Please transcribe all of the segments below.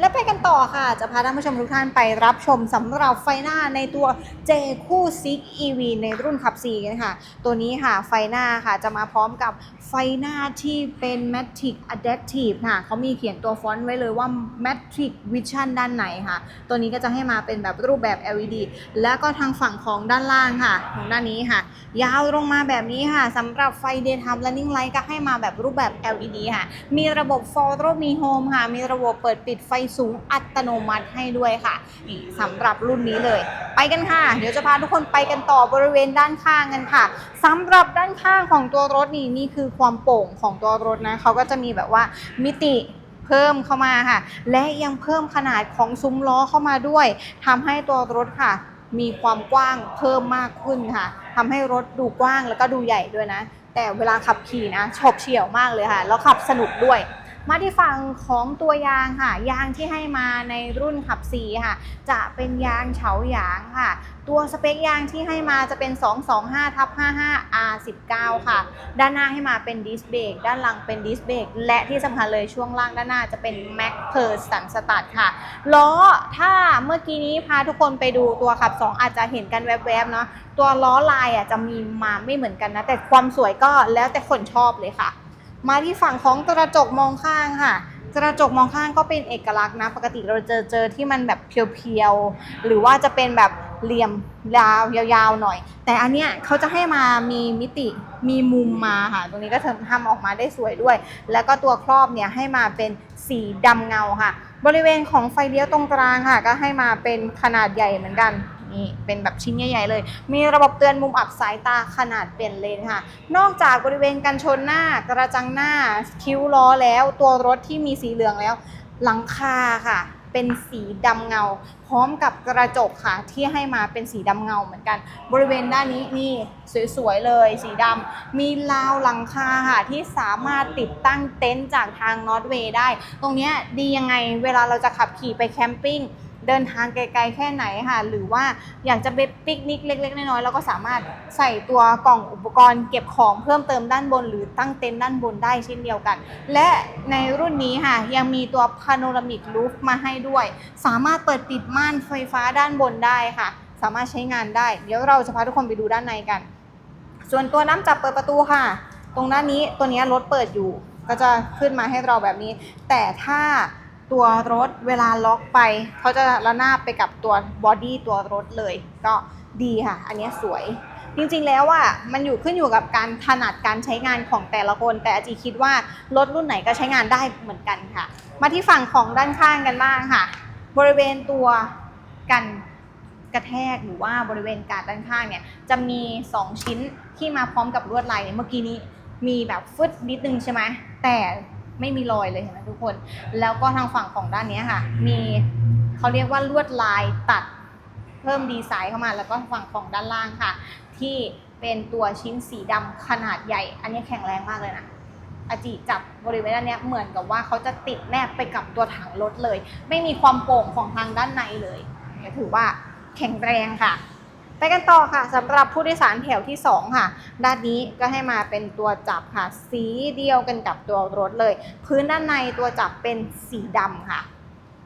และไปกันต่อค่ะ จะพาท่านผู้ชมทุกท่านไปรับชมสำหรับไฟหน้าในตัว J คู่ซิก EV ในรุ่นขับ4กันค่ะ ตัวนี้ค่ะไฟหน้าค่ะจะมาพร้อมกับไฟหน้าที่เป็น Matrix Adaptive ค่ะเขามีเขียนตัวฟอนต์ไว้เลยว่า Matrix Vision ด้านในค่ะ ตัวนี้ก็จะให้มาเป็นแบบรูปแบบ LED แล้วก็ทางฝั่งของด้านล่างค่ะของด้านนี้ค่ะ ยาวลงมาแบบนี้ค่ะสำหรับไฟ Daytime Running Light ก็ให้มาแบบรูปแบบ LED ค่ะ มีระบบ f o r o Me Home ค่ะ มีระบบเปิดปิดไฟสูงอัตโนมัติให้ด้วยค่ะนี่สำหรับรุ่นนี้เลย ไปกันค่ะ เดี๋ยวจะพาทุกคนไปกันต่อบริเวณด้านข้างกันค่ะสำหรับด้านข้างของตัวรถนี่นี่คือความโป่งของตัวรถนะเขาก็จะมีแบบว่ามิติเพิ่มเข้ามาค่ะ และยังเพิ่มขนาดของซุ้มล้อเข้ามาด้วยทำให้ตัวรถค่ะ มีความกว้างเพิ่มมากขึ้นค่ะทำให้รถดูกว้างแล้วก็ดูใหญ่ด้วยนะ แต่เวลาขับขี่นะฉบเฉี่ยวมากเลยค่ะ แล้วขับสนุกด้วย มาที่ฝั่งของตัวยางค่ะ ยางที่ให้มาในรุ่นขับ4ค่ะ จะเป็นยางเฉาหยางค่ะ ตัวสเปคยางที่ให้มาจะเป็น 225ทับ55 R19 ค่ะ ด้านหน้าให้มาเป็นดิสเบรกด้านหลังเป็นดิสเบรกและที่สำคัญเลยช่วงล่างด้านหน้าจะเป็น Mac p e r s o n สตัดค่ะล้อถ้าเมื่อกี้นี้พาทุกคนไปดูตัวขับ 2 อาจจะเห็นกันแวบๆเนาะตัวล้อลายอะจะมีมาไม่เหมือนกันนะ แต่ความสวยก็แล้วแต่คนชอบเลยค่ะ มาที่ฝั่งของกระจกมองข้างค่ะ กระจกมองข้างก็เป็นเอกลักษณ์นะ ปกติเราเจอเจอที่มันแบบเพียวๆ หรือว่าจะเป็นแบบเหลี่ยมยาวยาวๆหน่อย แต่อันเนี้ยเขาจะให้มามีมิติมีมุมมาค่ะ ตรงนี้ก็ทำออกมาได้สวยด้วย แล้วก็ตัวครอบเนี่ยให้มาเป็นสีดำเงาค่ะ บริเวณของไฟเลี้ยวตรงกลางค่ะ ก็ให้มาเป็นขนาดใหญ่เหมือนกัน นี่เป็นแบบชิ้นใหญ่ๆเลย มีระบบเตือนมุมอับสายตาขนาดเปลี่ยนเลนค่ะ นอกจากบริเวณกันชนหน้ากระจังหน้าคิ้วล้อแล้ว ตัวรถที่มีสีเหลืองแล้ว หลังคาค่ะ เป็นสีดำเงา พร้อมกับกระจกค่ะที่ให้มาเป็นสีดำเงาเหมือนกัน บริเวณด้านนี้นี่สวยๆเลย สีดำมีราวหลังคาค่ะที่สามารถติดตั้งเต็นท์จากทางนอตเวย์ได้ ตรงเนี้ยดียังไงเวลาเราจะขับขี่ไปแคมปิ้ง เดินทางไกลๆแค่ไหนค่ะ หรือว่าอยากจะไปปิกนิกเล็ก ๆ น้อยๆเราก็สามารถใส่ตัวกล่องอุปกรณ์เก็บของเพิ่มเติมด้านบน หรือตั้งเต็นท์ด้านบนได้เช่นเดียวกัน และในรุ่นนี้ค่ะยังมีตัวพาโนรามิกลูฟมาให้ด้วย สามารถเปิดปิดม่านไฟฟ้าด้านบนได้ค่ะ สามารถใช้งานได้ เดี๋ยวเราจะพาทุกคนไปดูด้านในกัน ส่วนตัวน้ำจับเปิดประตูค่ะ ตรงด้านนี้ตัวนี้รถเปิดอยู่ก็จะขึ้นมาให้เราแบบนี้ แต่ถ้า ตัวรถเวลาล็อกไป เขาจะระนาบไปกับตัวบอดี้ตัวรถเลย ก็ดีค่ะ อันนี้สวย จริงๆแล้วอะมันอยู่ขึ้นอยู่กับการถนัดการใช้งานของแต่ละคน แต่อาจีคิดว่ารถรุ่นไหนก็ใช้งานได้เหมือนกันค่ะ มาที่ฝั่งของด้านข้างกันบ้างค่ะ บริเวณตัวกันกระแทกหรือว่าบริเวณการด้านข้างเนี่ยจะมี 2 ชิ้นที่มาพร้อมกับลวดลายเมื่อกี้นี้มีแบบฟึดนิดนึงใช่ไหมแต่ ไม่มีรอยเลยเห็นไหมทุกคน แล้วก็ทางฝั่งของด้านเนี้ยค่ะ มีเขาเรียกว่าลวดลายตัดเพิ่มดีไซน์เข้ามา แล้วก็ฝั่งของด้านล่างค่ะ ที่เป็นตัวชิ้นสีดำขนาดใหญ่ อันนี้แข็งแรงมากเลยนะอาจิจับบริเวณด้านเนี้ยเหมือนกับว่าเขาจะติดแนบไปกับตัวถังรถเลย ไม่มีความโป่งของทางด้านในเลยเนี่ยถือว่าแข็งแรงค่ะ ไปกันต่อค่ะสำหรับผู้โดยสารแถวที่ 2 ค่ะ ด้านนี้ก็ให้มาเป็นตัวจับค่ะ สีเดียวกันกับตัวรถเลย พื้นด้านในตัวจับเป็นสีดำค่ะ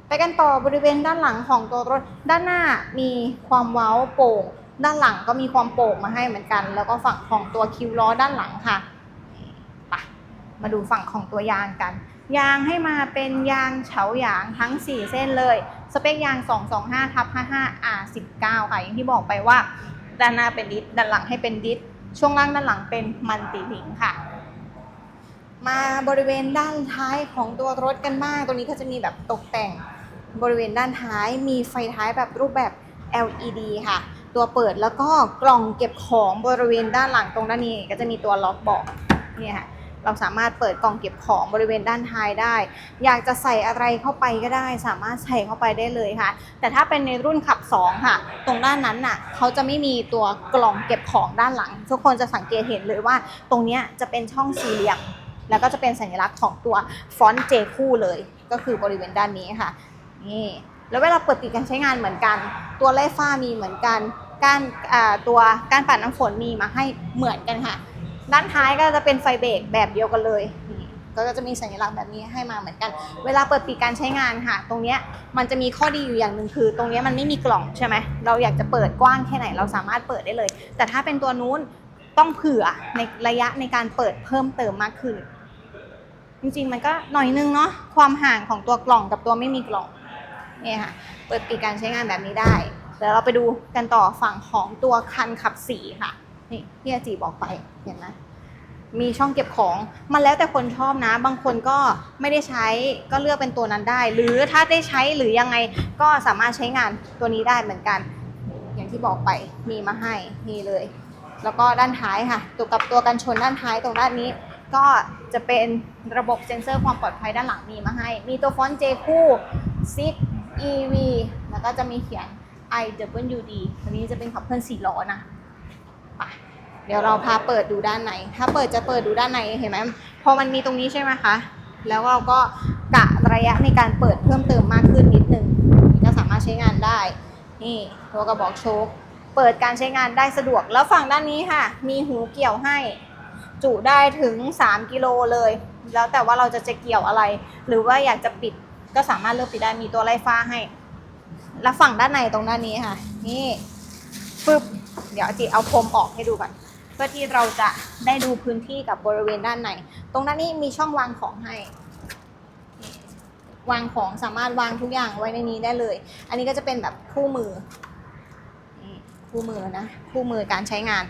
ไปกันต่อบริเวณด้านหลังของตัวรถ ด้านหน้ามีความเว้าโป่ง ด้านหลังก็มีความโป่งมาให้เหมือนกัน แล้วก็ฝั่งของตัวคิวล้อด้านหลังค่ะ มาดูฝั่งของตัวยางกัน ยางให้มาเป็นยางเฉาหยางทั้ง 4 เส้นเลย สเปคยาง 225ทับ55 R19 ค่ะ อย่างที่บอกไปว่า ด้านหน้าเป็นดิสด้านหลังให้เป็นดิสช่วงล่างด้านหลังเป็นมันติลิงค่ะ มาบริเวณด้านท้ายของตัวรถกันบ้างตรงนี้ก็จะมีแบบตกแต่งบริเวณด้านท้ายมีไฟท้ายแบบรูปแบบ LED ค่ะ ตัวเปิดแล้วก็กล่องเก็บของบริเวณด้านหลังตรงด้านนี้ก็จะมีตัวล็อกบอกเนี่ยค่ะ เราสามารถเปิดกล่องเก็บของบริเวณด้านท้ายได้ อยากจะใส่อะไรเข้าไปก็ได้ สามารถใส่เข้าไปได้เลยค่ะ แต่ถ้าเป็นในรุ่นขับ 2 ค่ะ ตรงด้านนั้นน่ะเขาจะไม่มีตัวกล่องเก็บของด้านหลัง ทุกคนจะสังเกตเห็นเลยว่า ตรงนี้จะเป็นช่องสี่เหลี่ยมแล้วก็จะเป็นสัญลักษณ์ของตัวฟอนต์เจคู่เลย ก็คือบริเวณด้านนี้ค่ะนี่แล้วเวลาเปิดปิดการใช้งานเหมือนกัน ตัวไล่ฟ้ามีเหมือนกันก้านตัวก้านปัดน้ำฝนมีมาให้เหมือนกันค่ะ ด้านท้ายก็จะเป็นไฟเบรกแบบเดียวกันเลยก็จะมีสัญลักษณ์แบบนี้ให้มาเหมือนกัน เวลาเปิดปีกการใช้งานค่ะ ตรงนี้มันจะมีข้อดีอยู่อย่างหนึ่งคือ ตรงนี้มันไม่มีกล่องใช่ไหม เราอยากจะเปิดกว้างแค่ไหนเราสามารถเปิดได้เลย แต่ถ้าเป็นตัวนู้นต้องเผื่อในระยะในการเปิดเพิ่มเติมมากขึ้น จริงๆมันก็หน่อยนึงเนาะ ความห่างของตัวกล่องกับตัวไม่มีกล่องเนี่ยค่ะ เปิดปีกการใช้งานแบบนี้ได้ เดี๋ยวเราไปดูกันต่อฝั่งของตัวคันขับสีค่ะ นี่ที่อาจีบอกไปเห็นไหมมีช่องเก็บของ มันแล้วแต่คนชอบนะ บางคนก็ไม่ได้ใช้ก็เลือกเป็นตัวนั้นได้ หรือถ้าได้ใช้หรือยังไงก็สามารถใช้งานตัวนี้ได้เหมือนกัน อย่างที่บอกไปมีมาให้นี่เลย แล้วก็ด้านท้ายค่ะตัวกับตัวกันชนด้านท้ายตรงด้านนี้ ก็จะเป็นระบบเซ็นเซอร์ความปลอดภัยด้านหลังมีมาให้ มีตัวฟอนต์ J คู่6 EV แล้วก็จะมีเขียน IWD อันนี้จะเป็นขับเคลื่อน4ล้อนะ ไปเดี๋ยวเราพาเปิดดูด้านใน ถ้าเปิดจะเปิดดูด้านในเห็นไหมพอมันมีตรงนี้ใช่ไหมคะ แล้วเราก็กะระยะในการเปิดเพิ่มเติมมากขึ้นนิดนึงก็สามารถใช้งานได้ นี่ตัวกระบอกโชคเปิดการใช้งานได้สะดวก แล้วฝั่งด้านนี้ค่ะ มีหูเกี่ยวให้ จุได้ถึง 3 กิโลเลย แล้วแต่ว่าเราจะจะเกี่ยวอะไร หรือว่าอยากจะปิดก็สามารถเลือกปิดได้มีตัวไล่ฟ้าให้ แล้วฝั่งด้านในตรงด้านนี้ค่ะ นี่ปึ๊บ เดี๋ยวจิเอาพรมออกให้ดูก่อน เพื่อที่เราจะได้ดูพื้นที่กับบริเวณด้านใน ตรงด้นนี้มีช่องวางของให้ วางของสามารถวางทุกอย่างไว้ในนี้ได้เลย อันนี้ก็จะเป็นแบบคู่มือคู่มือนะคู่มือการใช้งาน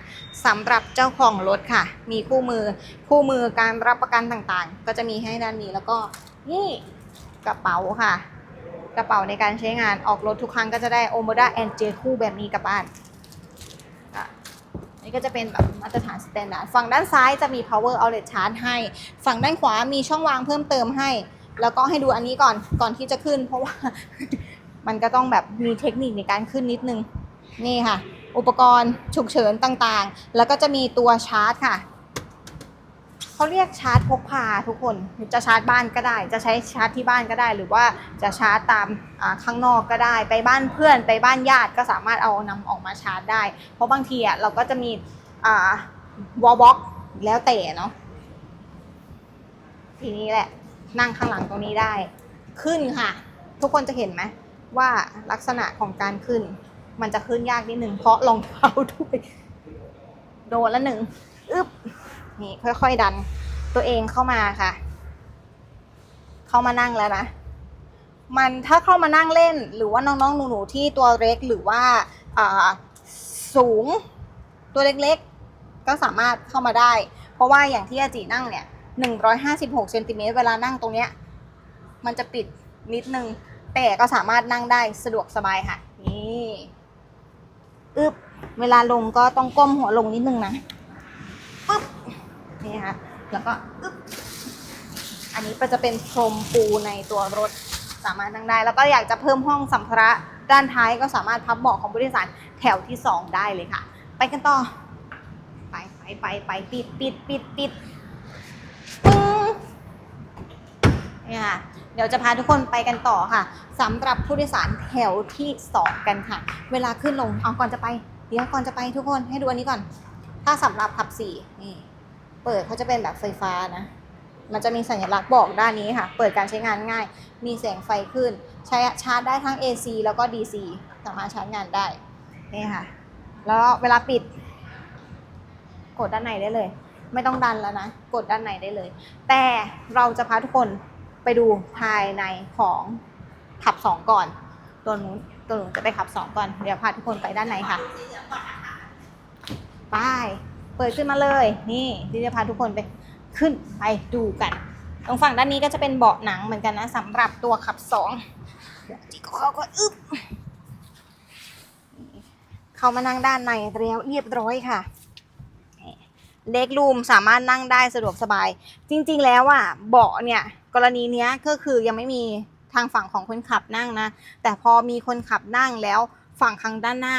สำหรับเจ้าของรถค่ะ มีคู่มือคู่มือการรับประกันต่างๆ ก็จะมีให้ด้านนี้แล้วก็นี่กระเป๋าค่ะ กระเป๋าในการใช้งานออกรถทุกครั้งก็จะได้ Omoda and J คู่แบบนี้กลับบ้าน นี่ก็จะเป็นแบบมาตรฐานสแตนดาร์ดฝั่งด้านซ้ายจะมี power outlet charge ให้ ฝั่งด้านขวามีช่องวางเพิ่มเติมให้ แล้วก็ให้ดูอันนี้ก่อนก่อนที่จะขึ้น เพราะว่า มันก็ต้องแบบมีเทคนิคในการขึ้นนิดนึง นี่ค่ะ อุปกรณ์ฉุกเฉินต่างๆ แล้วก็จะมีตัวชาร์จค่ะ เขาเรียกชาร์จพกพาทุกคนจะชาร์จบ้านก็ได้ จะใช้ชาร์จที่บ้านก็ได้ หรือว่าจะชาร์จตามข้างนอกก็ได้ ไปบ้านเพื่อนไปบ้านญาติก็สามารถเอานำออกมาชาร์จได้ เพราะบางทีอะเราก็จะมีอ่าวอลบ็อกแล้วแต่เนาะทีนี้แหละ นั่งข้างหลังตรงนี้ได้ ขึ้นค่ะ ทุกคนจะเห็นไหมว่าลักษณะของการขึ้น มันจะขึ้นยากนิดหนึ่งเพราะรองเท้าด้วยโดนละหนึ่งอึ๊บ นี่ค่อยๆดัน ตัวเองเข้ามาค่ะ เข้ามานั่งแล้วนะ มันถ้าเข้ามานั่งเล่น หรือว่าน้องๆหนูๆที่ตัวเล็กหรือว่าสูงตัวเล็กๆ ก็สามารถเข้ามาได้ เพราะว่าอย่างที่อาจีนั่งเนี่ย156เซนติเมตรเวลานั่งตรงเนี้ยมันจะปิดนิดนึง แต่ก็สามารถนั่งได้สะดวกสบายค่ะ นี่ อึบเวลาลงก็ต้องก้มหัวลงนิดนึงนะ นี่ค่ะแล้วก็ปึ๊บอันนี้ก็จะเป็นพรมปูในตัวรถสามารถนั่งได้ แล้วก็อยากจะเพิ่มห้องสัมภาระด้านท้ายก็สามารถพับเบาะของผู้โดยสารแถวที่ 2 ได้เลยค่ะ ไปกันต่อ ไปไปไปไปปิดปิดปิดปิดปึ้งเนี่ยค่ะเดี๋ยวจะพาทุกคนไปกันต่อค่ะสำหรับผู้โดยสารแถวที่ 2 กันค่ะ เวลาขึ้นลงเอาก่อนจะไป เดี๋ยวก่อนจะไปทุกคนให้ดูอันนี้ก่อน ถ้าสำหรับขับสี่นี่ เปิดเขาจะเป็นแบบไฟฟ้านะ มันจะมีสัญลักษณ์บอกด้านนี้ค่ะ เปิดการใช้งานง่าย มีแสงไฟขึ้น ใช้ชาร์จได้ทั้ง AC แล้วก็ DC สามารถชาร์จงานได้ นี่ค่ะ แล้วเวลาปิด กดด้านในได้เลย ไม่ต้องดันแล้วนะ กดด้านในได้เลย แต่เราจะพาทุกคนไปดูภายในของขับสองก่อน ตัวนู้นตัวนู้นจะไปขับสองก่อน เดี๋ยวพาทุกคนไปด้านในค่ะ ไป เปิดขึ้นมาเลย นี่ที่จะพาทุกคนไปขึ้นไปดูกัน ตรงฝั่งด้านนี้ก็จะเป็นเบาะหนังเหมือนกันนะสำหรับตัวขับสองเดี๋ยวจิกเขาก็อึ๊บเข้ามานั่งด้านในแล้วเรียบร้อยค่ะเล็กรูมสามารถนั่งได้สะดวกสบาย จริง ๆ แล้วอะเบาะเนี่ยกรณีเนี้ยก็คือยังไม่มีทางฝั่งของคนขับนั่งนะ แต่พอมีคนขับนั่งแล้วฝั่งข้างด้านหน้า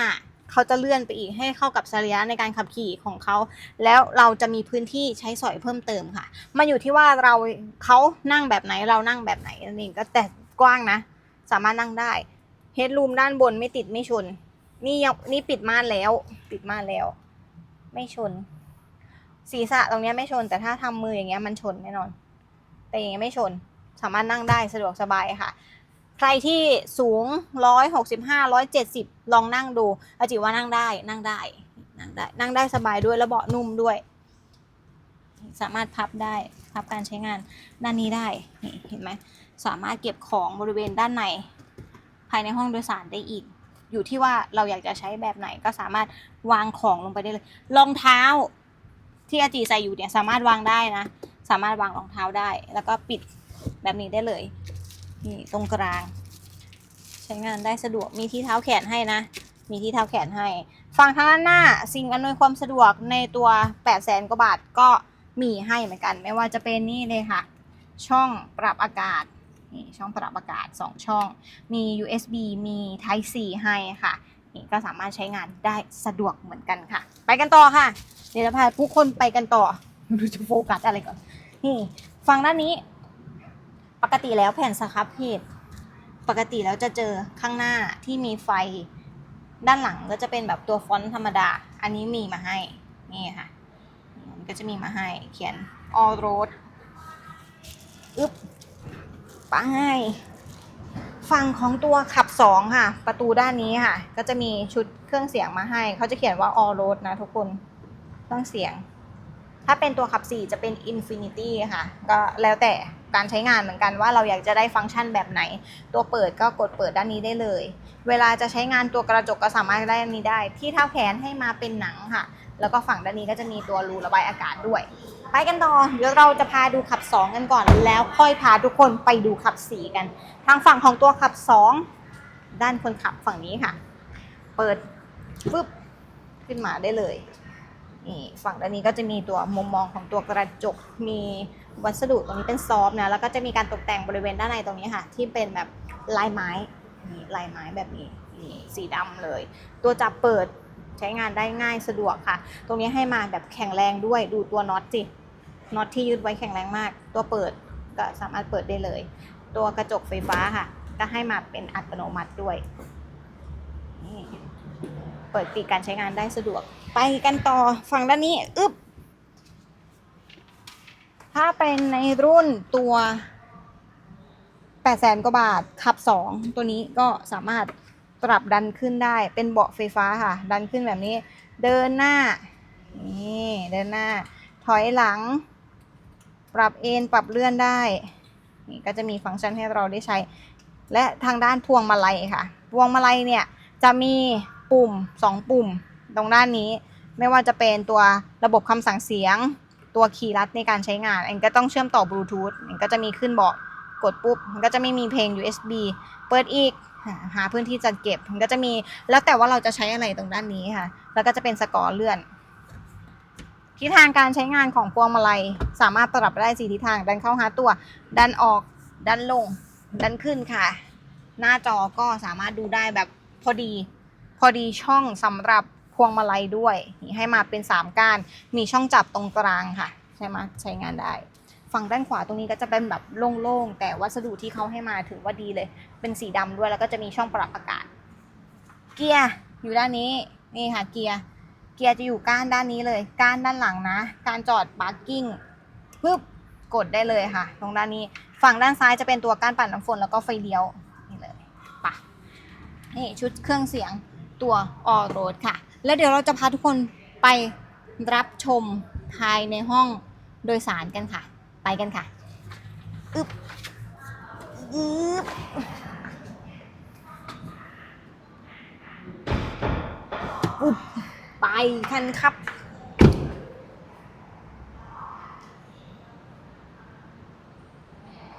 เขาจะเลื่อนไปอีกให้เข้ากับสรีระในการขับขี่ของเขา แล้วเราจะมีพื้นที่ใช้สอยเพิ่มเติมค่ะ มันอยู่ที่ว่าเราเขานั่งแบบไหนเรานั่งแบบไหนนั่นเองก็แต่กว้างนะ สามารถนั่งได้เฮดรูมด้านบนไม่ติดไม่ชน นี่ยังนี่ปิดม่านแล้ว ปิดม่านแล้ว ไม่ชน ศีรษะตรงนี้ไม่ชน แต่ถ้าทำมืออย่างเงี้ยมันชนแน่นอน แต่อยังเงี้ยไม่ชน สามารถนั่งได้สะดวกสบายค่ะ ใครที่สูงร้อยหกสิบห้าร้อยเจ็ดสิบลองนั่งดูอาจิว่านั่งได้นั่งได้ นั่งได้ นั่งได้สบายด้วยแล้วเบาะนุ่มด้วย สามารถพับได้ พับการใช้งานด้านนี้ได้นี่เห็นไหมสามารถเก็บของบริเวณด้านใน ภายในห้องโดยสารได้อีก อยู่ที่ว่าเราอยากจะใช้แบบไหนก็สามารถวางของลงไปได้เลยรองเท้าที่อาจีใส่อยู่เนี่ยสามารถวางได้นะ สามารถวางรองเท้าได้ แล้วก็ปิดแบบนี้ได้เลย นี่ตรงกลาง ใช้งานได้สะดวกมีที่เท้าแขนให้นะ มีที่เท้าแขนให้ ฝั่งทางด้านหน้าสิ่งอำนวยความสะดวกในตัว8 0 0แสนกว่าบาทก็มีให้เหมือนกัน ไม่ว่าจะเป็นนี่เลยค่ะ ช่องปรับอากาศนี่ช่องปรับอากาศ 2 ช่อง มี USB มี Type C ให้ค่ะนี่ก็สามารถใช้งานได้สะดวกเหมือนกันค่ะ ไปกันต่อค่ะ เดี๋ยวจะพาผู้คนไปกันต่อไม่รู้จะโฟกัสอะไรก่อน นี่ ฟังด้านนี้ ปกติแล้วแผ่นสครับเพจปกติแล้วจะเจอข้างหน้าที่มีไฟ ด้านหลังก็จะเป็นแบบตัวฟอนต์ธรรมดา อันนี้มีมาให้นี่ค่ะมันก็จะมีมาให้เขียน all road อึ๊บไปฝั่งของตัวขับ 2 ค่ะ ประตูด้านนี้ค่ะ ก็จะมีชุดเครื่องเสียงมาให้ เขาจะเขียนว่า all road นะทุกคน เครื่องเสียง ถ้าเป็นตัวขับ 4 จะเป็น Infinity ค่ะ ก็แล้วแต่การใช้งานเหมือนกันว่าเราอยากจะได้ฟังก์ชันแบบไหน ตัวเปิดก็กดเปิดด้านนี้ได้เลย เวลาจะใช้งานตัวกระจกก็สามารถได้อันนี้ได้ ที่เท้าแขนให้มาเป็นหนังค่ะ แล้วก็ฝั่งด้านนี้ก็จะมีตัวรูระบายอากาศด้วย ไปกันต่อเดี๋ยวเราจะพาดูขับ 2 กันก่อน แล้วค่อยพาทุกคนไปดูขับ 4 กัน ทางฝั่งของตัวขับ 2 ด้านคนขับฝั่งนี้ค่ะ เปิดฟึบขึ้นมาได้เลย นี่ฝั่งด้านนี้ก็จะมีตัวมุมมองของตัวกระจก มีวัสดุตรงนี้เป็นซอฟ์นะ แล้วก็จะมีการตกแต่งบริเวณด้านในตรงนี้ค่ะ ที่เป็นแบบลายไม้นี่ลายไม้แบบนี้นี่สีดำเลย ตัวจับเปิดใช้งานได้ง่ายสะดวกค่ะ ตรงนี้ให้มาแบบแข็งแรงด้วยดูตัวน็อตสิน็อตที่ยึดไว้แข็งแรงมาก ตัวเปิดก็สามารถเปิดได้เลย ตัวกระจกไฟฟ้าค่ะ ก็ให้มาเป็นอัตโนมัติด้วยนี่เปิดปิดการใช้งานได้สะดวก ไปกันต่อฝั่งด้านนี้อึบถ้าเป็นในรุ่นตัว8แสนกว่าบาทขับ2ตัวนี้ก็สามารถปรับดันขึ้นได้ เป็นเบาะไฟฟ้าค่ะ ดันขึ้นแบบนี้ เดินหน้า นี่เดินหน้า ถอยหลัง ปรับเอนปรับเลื่อนได้ นี่ก็จะมีฟังก์ชันให้เราได้ใช้ และทางด้านพวงมาลัยค่ะ พวงมาลัยเนี่ยจะมีปุ่ม 2 ปุ่ม ตรงด้านนี้ไม่ว่าจะเป็นตัวระบบคำสั่งเสียง ตัวคีย์ลัดในการใช้งานอันก็ต้องเชื่อมต่อบลูทูธมันก็จะมีขึ้นบอกกดปุ๊บมันก็จะไม่มีเพลง USB เปิดอีกหาหาพื้นที่จัดเก็บมันก็จะมีแล้วแต่ว่าเราจะใช้อะไรตรงด้านนี้ค่ะ แล้วก็จะเป็นสกอร์เลื่อนทิศทางการใช้งานของพวงมาลัย สามารถปรับได้สี่ทิศทางดันเข้าหาตัวดันออกดันลงดันขึ้นค่ะ หน้าจอก็สามารถดูได้แบบพอดี พอดีช่องสำหรับ พวงมาลัยด้วยนี่ให้มาเป็น 3ก้าน มีช่องจับตรงกลางค่ะ ใช่ไหมใช้งานได้ ฝั่งด้านขวาตรงนี้ก็จะเป็นแบบโล่งๆ แต่วัสดุที่เขาให้มาถือว่าดีเลย เป็นสีดำด้วยแล้วก็จะมีช่องปรับอากาศ เกียร์อยู่ด้านนี้นี่ค่ะเกียร์เกียร์จะอยู่ก้านด้านนี้เลย ก้านด้านหลังนะ การจอดปาร์กิ้งปึ๊บกดได้เลยค่ะ ตรงด้านนี้ ฝั่งด้านซ้ายจะเป็นตัวก้านปั่นน้ำฝนแล้วก็ไฟเลี้ยวนี่เลยปะนี่ชุดเครื่องเสียงตัวออโรดค่ะ แล้วเดี๋ยวเราจะพาทุกคนไปรับชมภายในห้องโดยสารกันค่ะ ไปกันค่ะอึบอึบอึบไปกันครับ